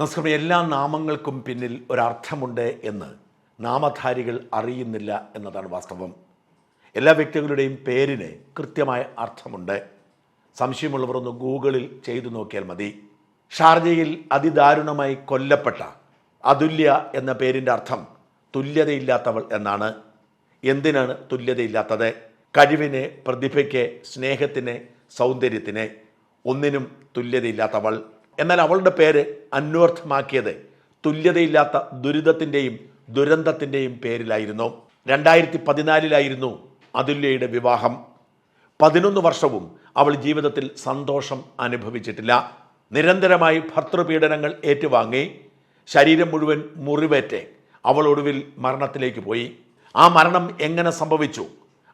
നമസ്കാരം. എല്ലാ നാമങ്ങൾക്കും പിന്നിൽ ഒരർത്ഥമുണ്ട് എന്ന് നാമധാരികൾ അറിയുന്നില്ല എന്നതാണ് വാസ്തവം. എല്ലാ വ്യക്തികളുടെയും പേരിന് കൃത്യമായ അർത്ഥമുണ്ട്. സംശയമുള്ളവർ ഒന്ന് ഗൂഗിളിൽ ചെയ്തു നോക്കിയാൽ മതി. ഷാർജയിൽ അതിദാരുണമായി കൊല്ലപ്പെട്ട അതുല്യ എന്ന പേരിന്റെ അർത്ഥം തുല്യതയില്ലാത്തവൾ എന്നാണ്. എന്തിനാണ് തുല്യതയില്ലാത്തത്? കഴിവിന് പ്രതിഭയ്ക്ക് സ്നേഹത്തിന് സൗന്ദര്യത്തിന് ഒന്നിനും തുല്യതയില്ലാത്തവൾ. എന്നാൽ അവളുടെ പേര് അന്വർത്ഥമാക്കിയത് തുല്യതയില്ലാത്ത ദുരിതത്തിന്റെയും ദുരന്തത്തിന്റെയും പേരിലായിരുന്നു. രണ്ടായിരത്തി പതിനാലിലായിരുന്നു അതുല്യയുടെ വിവാഹം. പതിനൊന്ന് വർഷവും അവൾ ജീവിതത്തിൽ സന്തോഷം അനുഭവിച്ചിട്ടില്ല. നിരന്തരമായി ഭർത്തൃപീഡനങ്ങൾ ഏറ്റുവാങ്ങി. ശരീരം മുഴുവൻ മുറിവേറ്റ് അവൾ ഒടുവിൽ മരണത്തിലേക്ക് പോയി. ആ മരണം എങ്ങനെ സംഭവിച്ചു?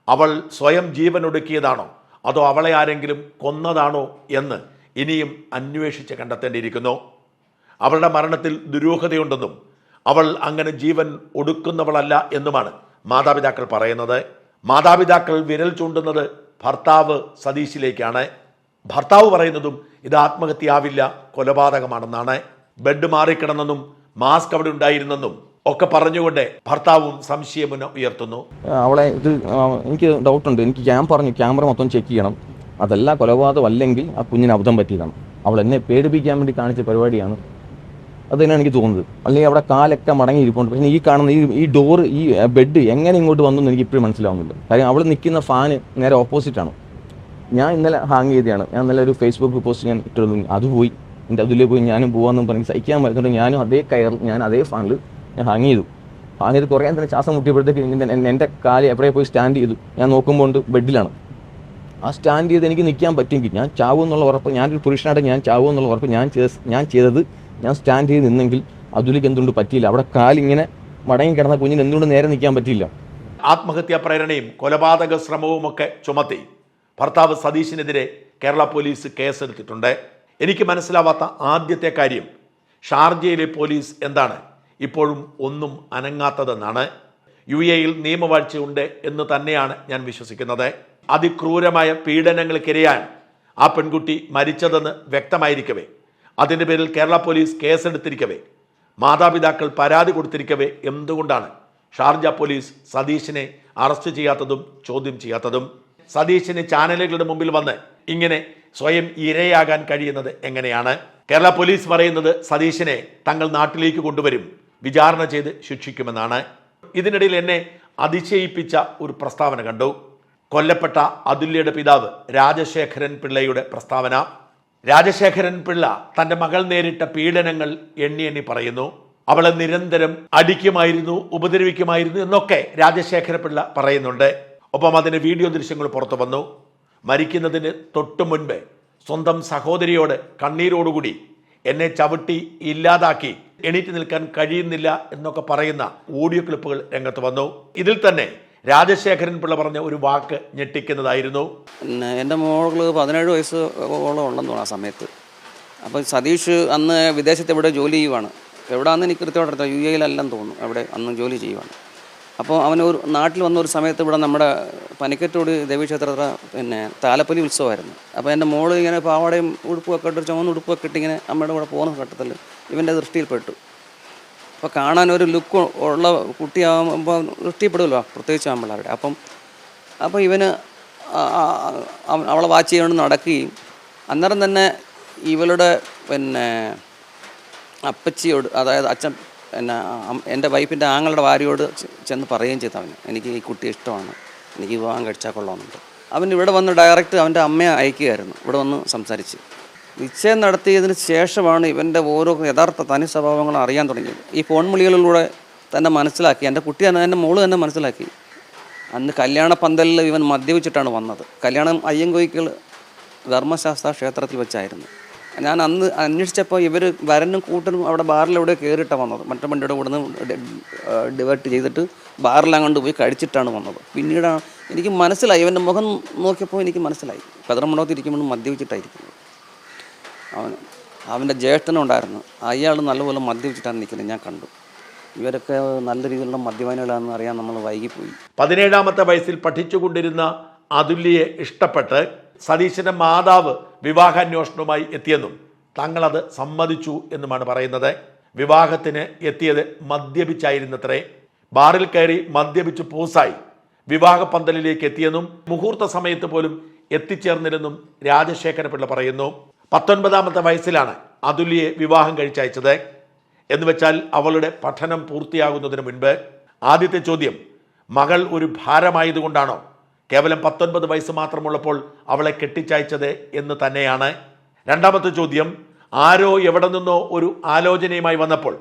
അവൾ സ്വയം ജീവനൊടുക്കിയതാണോ? അതോ അവളെ ആരെങ്കിലും കൊന്നതാണോ എന്ന് ഇനിയും അന്വേഷിച്ച് കണ്ടെത്തേണ്ടിയിരിക്കുന്നു. അവളുടെ മരണത്തിൽ ദുരൂഹതയുണ്ടെന്നും അവൾ അങ്ങനെ ജീവൻ ഒടുക്കുന്നവളല്ല എന്നുമാണ് മാതാപിതാക്കൾ പറയുന്നത്. മാതാപിതാക്കൾ വിരൽ ചൂണ്ടുന്നത് ഭർത്താവ് സതീശിലേക്കാണ്. ഭർത്താവ് പറയുന്നതും ഇത് ആത്മഹത്യയാവില്ല കൊലപാതകമാണെന്നാണ്. ബെഡ് മാറിക്കിടന്നെന്നും മാസ്ക് അവിടെ ഉണ്ടായിരുന്നെന്നും ഒക്കെ പറഞ്ഞുകൊണ്ട് ഭർത്താവും സംശയം ഉയർത്തുന്നു അവളെ ഇത് എനിക്ക് ഡൗട്ടുണ്ട് എനിക്ക് ക്യാം പറഞ്ഞു ക്യാമറ മൊത്തം ചെക്ക് ചെയ്യണം. അതല്ല കൊലപാതകം അല്ലെങ്കിൽ ആ കുഞ്ഞിന് അബദ്ധം പറ്റിയതാണ്. അവൾ എന്നെ പേടിപ്പിക്കാൻ വേണ്ടി കാണിച്ച പരിപാടിയാണ്. അത് തന്നെയാണ് എനിക്ക് തോന്നുന്നത്. അല്ലെങ്കിൽ അവിടെ കാലൊക്കെ മടങ്ങി ഇരിപ്പുണ്ട്. പക്ഷേ ഈ കാണുന്ന ഈ ഈ ഡോറ് ഈ ബെഡ് എങ്ങനെ ഇങ്ങോട്ട് വന്നു എന്ന് എനിക്ക് ഇപ്പോഴും മനസ്സിലാവുന്നില്ല കാര്യം അവൾ നിൽക്കുന്ന ഫാന് നേരെ ഓപ്പോസിറ്റാണ് ഞാൻ ഇന്നലെ ഹാങ് ചെയ്തതാണ്. ഞാൻ ഇന്നലെ ഒരു ഫേസ്ബുക്ക് പോസ്റ്റ് ഞാൻ ഇട്ടിരുന്നു. അത് പോയി. എന്റെ അതിലേ പോയി ഞാനും പോകാമെന്ന് പറഞ്ഞ് സഹിക്കാൻ പറ്റുന്നുണ്ട് ഞാനും അതേ കയർ ഞാൻ അതേ ഫാനിൽ ഞാൻ ഹാങ് ചെയ്തു. ഹാങ് ചെയ്ത് കുറേ നേരം ശ്വാസം മുട്ടിയപ്പോഴത്തേക്ക് എന്റെ കാൽ എവിടെ പോയി സ്റ്റാൻഡ് ചെയ്തു. ഞാൻ നോക്കുമ്പോൾ ബെഡിലാണ് ആ സ്റ്റാൻഡ് ചെയ്ത് എനിക്ക് നിൽക്കാൻ പറ്റുമെങ്കിൽ ഞാൻ ചാവും എന്നുള്ള ഉറപ്പ് ഞാനൊരു പുരുഷനായിട്ട് ഞാൻ ചാവും എന്നുള്ള ഉറപ്പ് ഞാൻ ചെയ്ത ഞാൻ ചെയ്തത് ഞാൻ സ്റ്റാൻഡ് ചെയ്ത് നിന്നെങ്കിൽ അതിലേക്ക് എന്തുകൊണ്ട് പറ്റിയില്ല? അവിടെ കാലിങ്ങനെ മടങ്ങി കിടന്ന കുഞ്ഞിന് എന്തുകൊണ്ട് നേരെ നിൽക്കാൻ പറ്റിയില്ല? ആത്മഹത്യാ പ്രേരണയും കൊലപാതക ശ്രമവും ഒക്കെ ചുമത്തി ഭർത്താവ് സതീശിനെതിരെ കേരള പോലീസ് കേസെടുത്തിട്ടുണ്ട്. എനിക്ക് മനസ്സിലാവാത്ത ആദ്യത്തെ കാര്യം ഷാർജയിലെ പോലീസ് എന്താണ്? ഇപ്പോഴും ഒന്നും അനങ്ങാത്തതെന്നാണ്. യു എയിൽ നിയമവാഴ്ചയുണ്ട് എന്ന് തന്നെയാണ് ഞാൻ വിശ്വസിക്കുന്നത്. അതിക്രൂരമായ പീഡനങ്ങൾക്കിരയാണ് ആ പെൺകുട്ടി മരിച്ചതെന്ന് വ്യക്തമായിരിക്കവേ. അതിന്റെ പേരിൽ കേരള പോലീസ് കേസെടുത്തിരിക്കവേ. മാതാപിതാക്കൾ പരാതി കൊടുത്തിരിക്കവേ എന്തുകൊണ്ടാണ്? ഷാർജ പോലീസ് സതീഷിനെ അറസ്റ്റ് ചെയ്യാത്തതും ചോദ്യം ചെയ്യാത്തതും. സതീഷിന് ചാനലുകളുടെ മുമ്പിൽ വന്ന് ഇങ്ങനെ സ്വയം ഇരയാകാൻ കഴിയുന്നത് എങ്ങനെയാണ്? കേരള പോലീസ് പറയുന്നത് സതീഷിനെ തങ്ങൾ നാട്ടിലേക്ക് കൊണ്ടുവരും വിചാരണ ചെയ്ത് ശിക്ഷിക്കുമെന്നാണ്. ഇതിനിടയിൽ എന്നെ അതിശയിപ്പിച്ച ഒരു പ്രസ്താവന കണ്ടു. കൊല്ലപ്പെട്ട അതുല്യയുടെ പിതാവ് രാജശേഖരൻ പിള്ളയുടെ പ്രസ്താവന. രാജശേഖരൻ പിള്ള തന്റെ മകൾ നേരിട്ട പീഡനങ്ങൾ എണ്ണി എണ്ണി പറയുന്നു. അവളെ നിരന്തരം അടിക്കുമായിരുന്നു ഉപദ്രവിക്കുമായിരുന്നു എന്നൊക്കെ രാജശേഖര പിള്ള പറയുന്നുണ്ട്. ഒപ്പം അതിന് വീഡിയോ ദൃശ്യങ്ങൾ പുറത്തു വന്നു. മരിക്കുന്നതിന് തൊട്ടു മുൻപ് സ്വന്തം സഹോദരിയോട് കണ്ണീരോടുകൂടി എന്നെ ചവിട്ടി ഇല്ലാതാക്കി എണീറ്റ് നിൽക്കാൻ കഴിയുന്നില്ല എന്നൊക്കെ പറയുന്ന ഓഡിയോ ക്ലിപ്പുകൾ രംഗത്ത് വന്നു. ഇതിൽ തന്നെ രാജശേഖരൻ പിള്ള പറഞ്ഞ ഒരു വാക്ക് ഞെട്ടിക്കുന്നതായിരുന്നു. എന്റെ മോൾ പതിനേഴ് വയസ്സ് ഓളം ഉണ്ടെന്ന് തോന്നുന്നു ആ സമയത്ത്. അപ്പോൾ സതീഷ് അന്ന് വിദേശത്ത് എവിടെ ജോലി ചെയ്യുവാണ്. എവിടെയാണെന്ന് എനിക്ക് കൃത്യമായിട്ട് അറിയാം യു എയിലല്ലെന്ന് തോന്നുന്നു അവിടെ അന്ന് ജോലി ചെയ്യുവാണ്. അപ്പോൾ അവൻ ഒരു നാട്ടിൽ വന്ന ഒരു സമയത്ത് ഇവിടെ നമ്മുടെ പനിക്കറ്റോട് ദേവീക്ഷേത്രത്തിൽ പിന്നെ താലപ്പൊലി ഉത്സവമായിരുന്നു. അപ്പോൾ എന്റെ മോൾ ഇങ്ങനെ പാവാടയും ഉടുപ്പൊക്കെ ഇട്ട് ചുവന്ന ഉടുപ്പൊക്കെ ഇട്ട് ഇങ്ങനെ അമ്മയുടെ കൂടെ പോകുന്ന ഘട്ടത്തിൽ ഇവന്റെ ദൃഷ്ടിയിൽപ്പെട്ടു അപ്പോൾ കാണാൻ ഒരു ലുക്ക് ഉള്ള കുട്ടിയാകുമ്പോൾ ഇഷ്ടപ്പെടുമല്ലോ പ്രത്യേകിച്ച് നമ്മളവിടെ അപ്പം അപ്പോൾ ഇവന് അവളെ വാച്ച് ചെയ്തുകൊണ്ട് നടക്കുകയും അന്നേരം തന്നെ ഇവളുടെ പിന്നെ അപ്പച്ചിയോട് അതായത് അച്ഛൻ പിന്നെ എന്റെ വൈഫിന്റെ ആങ്ങളുടെ ഭാര്യയോട് ചെന്ന് പറയുകയും ചെയ്തു അവന് എനിക്ക് ഈ കുട്ടി ഇഷ്ടമാണ് എനിക്ക് വിവാഹം കഴിച്ചാൽ കൊള്ളാമെന്നുണ്ട്. അവൻ ഇവിടെ വന്ന് ഡയറക്റ്റ് അവന്റെ അമ്മയെ അയക്കുകയായിരുന്നു ഇവിടെ വന്ന് സംസാരിച്ച്. നിശ്ചയം നടത്തിയതിന് ശേഷമാണ് ഇവന്റെ ഓരോ യഥാർത്ഥ തനി സ്വഭാവങ്ങളും അറിയാൻ തുടങ്ങിയത്. ഈ ഫോൺ വിളികളിലൂടെ തന്നെ മനസ്സിലാക്കി എന്റെ കുട്ടി തന്നെ എന്റെ മോൾ തന്നെ മനസ്സിലാക്കി. അന്ന് കല്യാണ പന്തലിൽ ഇവൻ മദ്യപിച്ചിട്ടാണ് വന്നത്. കല്യാണം അയ്യങ്കോയിക്കൽ ധർമ്മശാസ്ത്ര ക്ഷേത്രത്തിൽ വെച്ചായിരുന്നു. ഞാൻ അന്ന് അന്വേഷിച്ചപ്പോൾ ഇവർ വരനും കൂട്ടനും അവിടെ ബാറിലൂടെ കയറിയിട്ടാണ് വന്നത്. മറ്റേ വണ്ടിയുടെ കൂടെ ഡിവേർട്ട് ചെയ്തിട്ട് ബാറിൽ അങ്ങോട്ട് പോയി കഴിച്ചിട്ടാണ് വന്നത്. പിന്നീടാണ് എനിക്ക് മനസ്സിലായി. ഇവന്റെ മുഖം നോക്കിയപ്പോൾ എനിക്ക് മനസ്സിലായി. കതിരമണ്ഡപത്തിരിക്കുമ്പോഴും മദ്യപിച്ചിട്ടായിരിക്കുന്നത് അവൻ അവന്റെ ജ്യേഷ്ഠനുണ്ടായിരുന്നു അയാൾ നല്ലപോലെ മദ്യപിച്ചിട്ടാണ് നിൽക്കുന്നത്. ഞാൻ കണ്ടു. ഇവരൊക്കെ നല്ല രീതിയിലുള്ള മദ്യപാനികളാണെന്ന് അറിയാൻ നമ്മൾ വൈകിപ്പോയി. പതിനേഴാമത്തെ വയസ്സിൽ പഠിച്ചുകൊണ്ടിരുന്ന അതുല്യയെ ഇഷ്ടപ്പെട്ട് സതീശന്റെ മാതാവ് വിവാഹാന്വേഷണവുമായി എത്തിയെന്നും തങ്ങളത് സമ്മതിച്ചു എന്നുമാണ് പറയുന്നത്. വിവാഹത്തിന് എത്തിയത് മദ്യപിച്ചായിരുന്നത്രേ. ബാറിൽ കയറി മദ്യപിച്ച് പൂസായി. വിവാഹ പന്തലിലേക്ക് എത്തിയെന്നും മുഹൂർത്ത സമയത്ത് പോലും എത്തിച്ചേർന്നില്ലെന്നും രാജശേഖരപിള്ള പറയുന്നു. പത്തൊൻപതാമത്തെ വയസ്സിലാണ് അതുല്യെ വിവാഹം കഴിച്ചയച്ചത്. എന്ന് വെച്ചാൽ അവളുടെ പഠനം പൂർത്തിയാകുന്നതിന് മുൻപ് ആദ്യത്തെ ചോദ്യം മകൾ ഒരു ഭാരമായതുകൊണ്ടാണോ? കേവലം പത്തൊൻപത് വയസ്സ് മാത്രമുള്ളപ്പോൾ അവളെ കെട്ടിച്ചയച്ചത് എന്ന് തന്നെയാണ്. രണ്ടാമത്തെ ചോദ്യം ആരോ എവിടെ നിന്നോ ഒരു ആലോചനയുമായി വന്നപ്പോൾ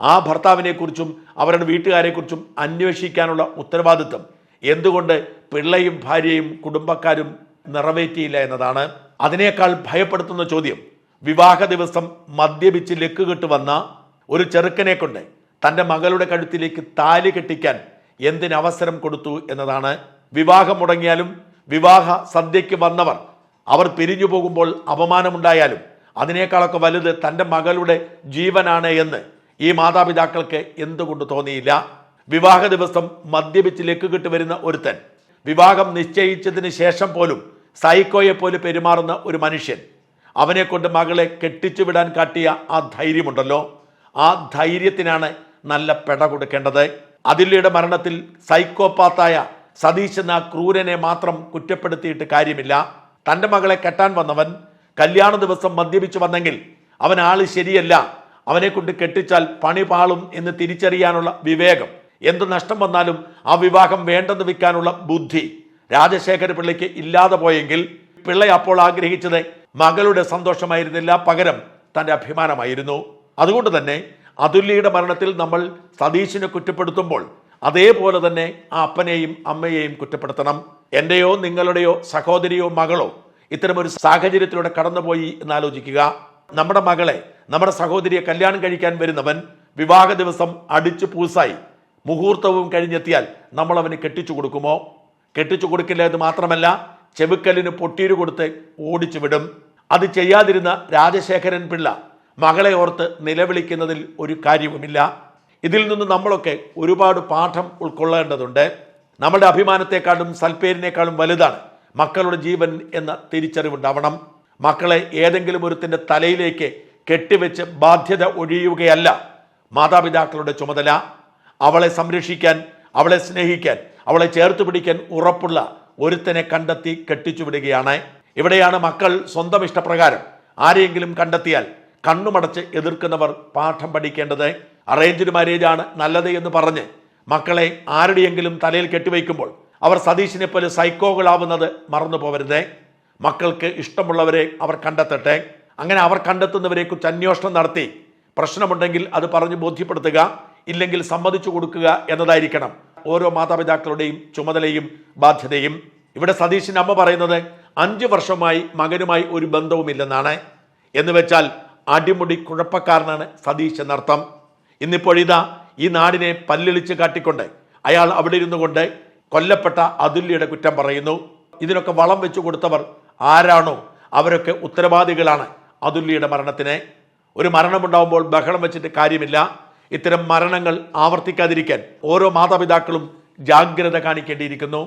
ആ ഭർത്താവിനെക്കുറിച്ചും അവരുടെ വീട്ടുകാരെക്കുറിച്ചും അന്വേഷിക്കാനുള്ള ഉത്തരവാദിത്വം എന്തുകൊണ്ട് പിള്ളയും ഭാര്യയും കുടുംബക്കാരും നിറവേറ്റിയില്ല എന്നതാണ്. അതിനേക്കാൾ ഭയപ്പെടുത്തുന്ന ചോദ്യം. വിവാഹ ദിവസം മദ്യപിച്ച് ലക്കുകെട്ട് വന്ന ഒരു ചെറുക്കനെ കൊണ്ട് തന്റെ മകളുടെ കഴുത്തിലേക്ക് താലി കെട്ടിക്കാൻ എന്തിനവസരം കൊടുത്തു എന്നതാണ്. വിവാഹം മുടങ്ങിയാലും വിവാഹ സദ്യയ്ക്ക് വന്നവർ അവർ പിരിഞ്ഞു പോകുമ്പോൾ അപമാനമുണ്ടായാലും അതിനേക്കാളൊക്കെ വലുത് തന്റെ മകളുടെ ജീവനാണ് എന്ന് ഈ മാതാപിതാക്കൾക്ക് എന്തുകൊണ്ട് തോന്നിയില്ല? വിവാഹ ദിവസം മദ്യപിച്ച് ലക്കുകെട്ട് വരുന്ന ഒരുത്തൻ വിവാഹം നിശ്ചയിച്ചതിന് ശേഷം പോലും സൈക്കോയെ പോലെ പെരുമാറുന്ന ഒരു മനുഷ്യൻ അവനെ കൊണ്ട് മകളെ കെട്ടിച്ചു വിടാൻ കാട്ടിയ ആ ധൈര്യമുണ്ടല്ലോ. ആ ധൈര്യത്തിനാണ് നല്ല പെട കൊടുക്കേണ്ടത്. അതില്ലയുടെ മരണത്തിൽ സൈക്കോപാത്തായ സതീശ് എന്ന ക്രൂരനെ മാത്രം കുറ്റപ്പെടുത്തിയിട്ട് കാര്യമില്ല. തന്റെ മകളെ കെട്ടാൻ വന്നവൻ കല്യാണ ദിവസം മദ്യപിച്ചു വന്നെങ്കിൽ അവൻ ആൾ ശരിയല്ല. അവനെ കൊണ്ട് കെട്ടിച്ചാൽ പണി പാളും എന്ന് തിരിച്ചറിയാനുള്ള വിവേകം. എന്ത് നഷ്ടം വന്നാലും ആ വിവാഹം വേണ്ടെന്ന് വെക്കാനുള്ള ബുദ്ധി രാജശേഖര പിള്ളയ്ക്ക് ഇല്ലാതെ പോയെങ്കിൽ പിള്ള അപ്പോൾ ആഗ്രഹിച്ചത് മകളുടെ സന്തോഷമായിരുന്നില്ല പകരം തന്റെ അഭിമാനമായിരുന്നു. അതുകൊണ്ട് തന്നെ അതുല്യയുടെ മരണത്തിൽ നമ്മൾ സതീശിനെ കുറ്റപ്പെടുത്തുമ്പോൾ അതേപോലെ തന്നെ ആ അപ്പനെയും അമ്മയെയും കുറ്റപ്പെടുത്തണം. എന്റെയോ നിങ്ങളുടെയോ സഹോദരിയോ മകളോ ഇത്തരമൊരു സാഹചര്യത്തിലൂടെ കടന്നുപോയി എന്നാലോചിക്കുക. നമ്മുടെ മകളെ നമ്മുടെ സഹോദരിയെ കല്യാണം കഴിക്കാൻ വരുന്നവൻ വിവാഹ ദിവസം അടിച്ചു പൂസായി മുഹൂർത്തവും കഴിഞ്ഞെത്തിയാൽ നമ്മൾ അവന് കെട്ടിച്ചു കൊടുക്കുമോ? കെട്ടിച്ചു കൊടുക്കില്ല എന്ന് മാത്രമല്ല ചെവിക്കല്ലിന് പൊട്ടീര് കൊടുത്ത് ഓടിച്ചു വിടും. അത് ചെയ്യാതിരുന്ന രാജശേഖരൻ പിള്ള മകളെ ഓർത്ത് നിലവിളിക്കുന്നതിൽ ഒരു കാര്യവുമില്ല. ഇതിൽ നിന്ന് നമ്മളൊക്കെ ഒരുപാട് പാഠം ഉൾക്കൊള്ളേണ്ടതുണ്ട്. നമ്മുടെ അഭിമാനത്തെക്കാളും സൽപ്പേരിനേക്കാളും വലുതാണ് മക്കളുടെ ജീവൻ എന്ന തിരിച്ചറിവുണ്ടാവണം. മക്കളെ ഏതെങ്കിലും ഒരുത്തിന്റെ തലയിലേക്ക് കെട്ടിവെച്ച് ബാധ്യത ഒഴിയുകയല്ല മാതാപിതാക്കളുടെ ചുമതല. അവളെ സംരക്ഷിക്കാൻ അവളെ സ്നേഹിക്കാൻ അവളെ ചേർത്ത് പിടിക്കാൻ ഉറപ്പുള്ള ഒരുത്തനെ കണ്ടെത്തി കെട്ടിച്ചു വിടുകയാണ്. ഇവിടെയാണ് മക്കൾ സ്വന്തം ഇഷ്ടപ്രകാരം ആരെയെങ്കിലും കണ്ടെത്തിയാൽ കണ്ണുമടച്ച് എതിർക്കുന്നവർ പാഠം പഠിക്കേണ്ടത്. അറേഞ്ച്ഡ് ആണ് നല്ലത് എന്ന് പറഞ്ഞ് മക്കളെ ആരുടെയെങ്കിലും തലയിൽ കെട്ടിവയ്ക്കുമ്പോൾ അവർ സതീശിനെ പോലെ സൈക്കോകളാവുന്നത് മറന്നു പോവരുതേ മക്കൾക്ക് ഇഷ്ടമുള്ളവരെ അവർ കണ്ടെത്തട്ടെ. അങ്ങനെ അവർ കണ്ടെത്തുന്നവരെ കുറിച്ച് അന്വേഷണം നടത്തി പ്രശ്നമുണ്ടെങ്കിൽ അത് പറഞ്ഞ് ബോധ്യപ്പെടുത്തുക ഇല്ലെങ്കിൽ സമ്മതിച്ചു കൊടുക്കുക എന്നതായിരിക്കണം ഓരോ മാതാപിതാക്കളുടെയും ചുമതലയും ബാധ്യതയും. ഇവിടെ സതീശിന്റെ അമ്മ പറയുന്നത് അഞ്ച് വർഷമായി മകനുമായി ഒരു ബന്ധവുമില്ലെന്നാണ്. എന്ന് വെച്ചാൽ അടിമുടി കുഴപ്പക്കാരനാണ് സതീശ് എന്നർത്ഥം. ഇന്നിപ്പോൾ ഇതാ ഈ നാടിനെ പല്ലിളിച്ച് കാട്ടിക്കൊണ്ട് അയാൾ അവിടെ ഇരുന്നു കൊണ്ട് കൊല്ലപ്പെട്ട അതുല്യയുടെ കുറ്റം പറയുന്നു. ഇതിനൊക്കെ വളം വെച്ചു കൊടുത്തവർ ആരാണോ അവരൊക്കെ ഉത്തരവാദികളാണ് അതുല്യയുടെ മരണത്തിന്. ഒരു മരണമുണ്ടാവുമ്പോൾ ബഹളം വെച്ചിട്ട് കാര്യമില്ല. ഇത്തരം മരണങ്ങൾ ആവർത്തിക്കാതിരിക്കാൻ ഓരോ മാതാപിതാക്കളും ജാഗ്രത കാണിക്കേണ്ടിയിരിക്കുന്നു.